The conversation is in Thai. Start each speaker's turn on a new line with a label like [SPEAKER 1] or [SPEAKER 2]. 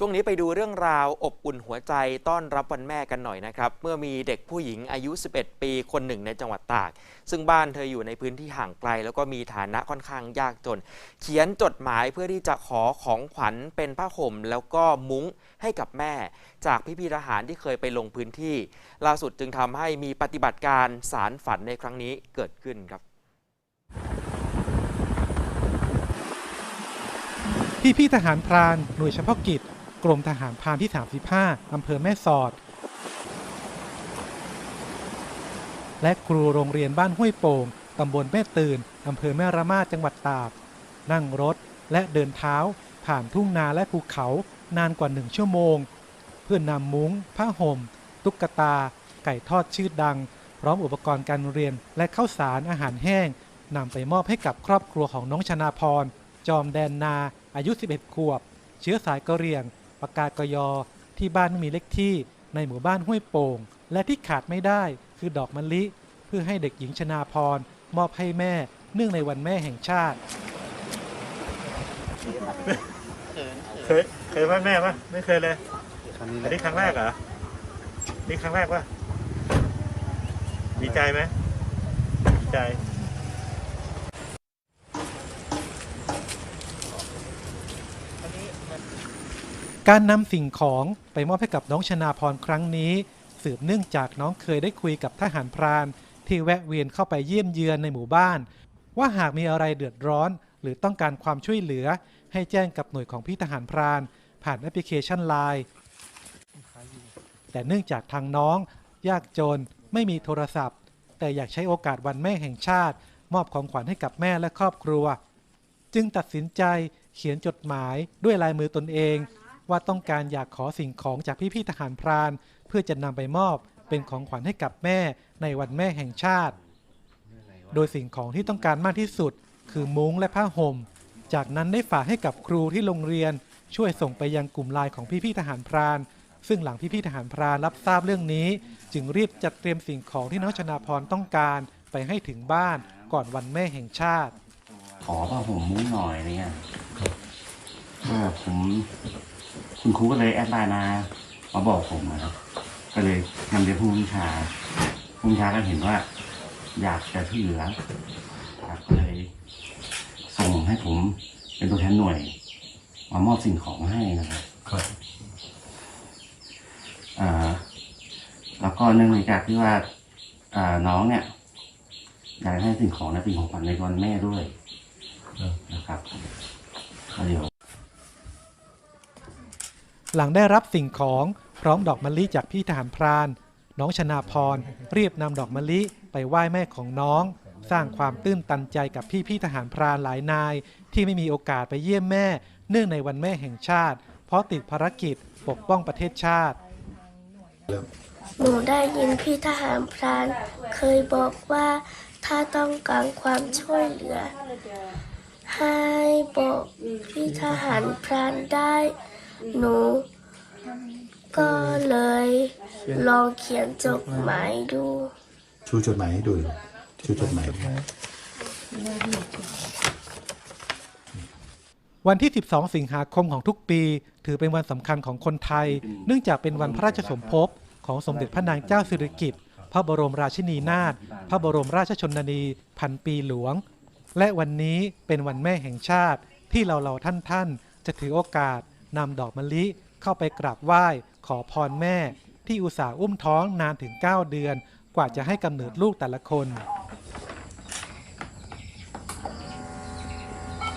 [SPEAKER 1] ช่วงนี้ไปดูเรื่องราวอบอุ่นหัวใจต้อนรับวันแม่กันหน่อยนะครับ เมื่อมีเด็กผู้หญิงอายุ 11 ปีคนหนึ่งในจังหวัดตาก ซึ่งบ้านเธออยู่ในพื้นที่ห่างไกล แล้วก็มีฐานะค่อนข้างยากจน เขียนจดหมายเพื่อที่จะขอของขวัญเป็นผ้าห่มแล้วก็มุ้งให้กับแม่ จากพี่พี่ทหารที่เคยไปลงพื้นที่ ล่าสุดจึงทำให้มีปฏิบัติการสารฝันในครั้งนี้เกิดขึ้นครับ
[SPEAKER 2] พี่พี่ทหารพรานหน่วยเฉพาะกิจ กรมทหารพรานที่ 35 อำเภอแม่สอด และครูโรงเรียนบ้านห้วยโป่ง ตำบลแม่ตื่น อำเภอแม่ระมาดจังหวัดตาก นั่งรถและเดินเท้า ผ่านทุ่งนาและภูเขานานกว่าหนึ่งชั่วโมง เพื่อนำมุ้ง ผ้าห่ม ตุ๊กตา ไก่ทอดชื่อดัง พร้อมอุปกรณ์การเรียนและข้าวสารอาหารแห้งนำไปมอบให้กับครอบครัวของน้องชนาพร จอมแดนนา อายุ 11 ขวบ เชื้อสายกะเหรี่ยง ปากากยอ ที่บ้านไม่มีเลขที่ในหมู่บ้านห้วยโป่ง และที่ขาดไม่ได้คือดอกมะลิ เพื่อให้เด็กหญิงชนาพรมอบให้แม่ เนื่องในวันแม่แห่งชาติ
[SPEAKER 3] เคยเคยว่าแม่ปะไม่เคยเลย
[SPEAKER 4] ครั้งนี้แห
[SPEAKER 3] อัน
[SPEAKER 4] ละ
[SPEAKER 3] นี้ครั้งแรกเหรอนี่ครั้งแรกปะดีใจไหมดีใจ
[SPEAKER 2] การนำสิ่งของไปมอบให้กับน้องชนาพรครั้งนี้ สืบเนื่องจากน้องเคยได้คุยกับทหารพรานที่แวะเวียนเข้าไปเยี่ยมเยือนในหมู่บ้าน ว่าหากมีอะไรเดือดร้อน หรือต้องการความช่วยเหลือ ให้แจ้งกับหน่วยของพี่ทหารพราน ผ่านแอปพลิเคชันไลน์แต่เนื่องจากทางน้อง ยากจนไม่มีโทรศัพท์ แต่อยากใช้โอกาสวันแม่แห่งชาติ มอบของขวัญให้กับแม่และครอบครัว จึงตัดสินใจเขียนจดหมายด้วยลายมือตนเอง ว่าต้องการอยากขอสิ่งของจากพี่ๆทหารพราน เพื่อจะนำไปมอบเป็นของขวัญให้กับแม่ในวันแม่แห่งชาติ โดยสิ่งของที่ต้องการมากที่สุด คือมุ้งและผ้าห่ม จากนั้นได้ฝากให้กับครูที่โรงเรียน ช่วยส่งไปยังกลุ่มไลน์ของพี่ๆทหารพราน ซึ่งหลังพี่ๆทหารพรานรับทราบเรื่องนี้ จึงรีบจัดเตรียมสิ่งของที่น้องชนาพรต้องการไปให้ถึงบ้านก่อนวันแม่แห่งชาติ
[SPEAKER 4] ขอผ้าห่มมุ้งหน่อยอะไรเงี้ย เออผมคุณครูก็เลยแอดไลน์มามาบอกผมนะครับ ก็เลยนำเรียนผู้บัญชาผู้บัญชาก็เห็นว่า อยากจะช่วยเหลือครับก็เลยส่งให้ผมเป็นตัวแทนหน่วย มามอบสิ่งของให้นะครับ
[SPEAKER 3] ครับ
[SPEAKER 4] อ่าแล้วก็เนื่องในจากที่ว่าอ่าน้องเนี่ยอยากให้สิ่งของและสิ่งของขวัญในวันแม่ด้วยนะครับก็เดี๋ยว
[SPEAKER 2] หลังได้รับสิ่งของพร้อมดอกมะลิจากพี่ทหารพราน น้องชนาพรรีบนำดอกมะลิไปไหว้แม่ของน้อง สร้างความตื้นตันใจกับพี่พี่ทหารพรานหลายนาย ที่ไม่มีโอกาสไปเยี่ยมแม่ เนื่องในวันแม่แห่งชาติ เพราะติดภารกิจปกป้องประเทศชาติ
[SPEAKER 5] หนูได้ยินพี่ทหารพราน เคยบอกว่าถ้าต้องการความช่วยเหลือ ให้บอกพี่ทหารพรานได้ หนู ก็เลยลองเขียนจดหมายดู
[SPEAKER 6] ชูจดหมายให้ดูหน่อยชูจดหมาย
[SPEAKER 2] วันที่ 12 สิงหาคมของทุกปี ถือเป็นวันสำคัญของคนไทย เนื่องจากเป็นวันพระราชสมภพของสมเด็จพระนางเจ้าสิริกิติ์พระบรมราชินีนาถพระบรมราชชนนี พันปีหลวง และวันนี้เป็นวันแม่แห่งชาติที่เราเราท่านท่านๆจะถือโอกาส นำดอกมะลิเข้าไปกราบไหว้ขอพรแม่ ที่อุตส่าห์อุ้มท้องนานถึง 9 เดือน กว่าจะให้กำเนิดลูกแต่ละคน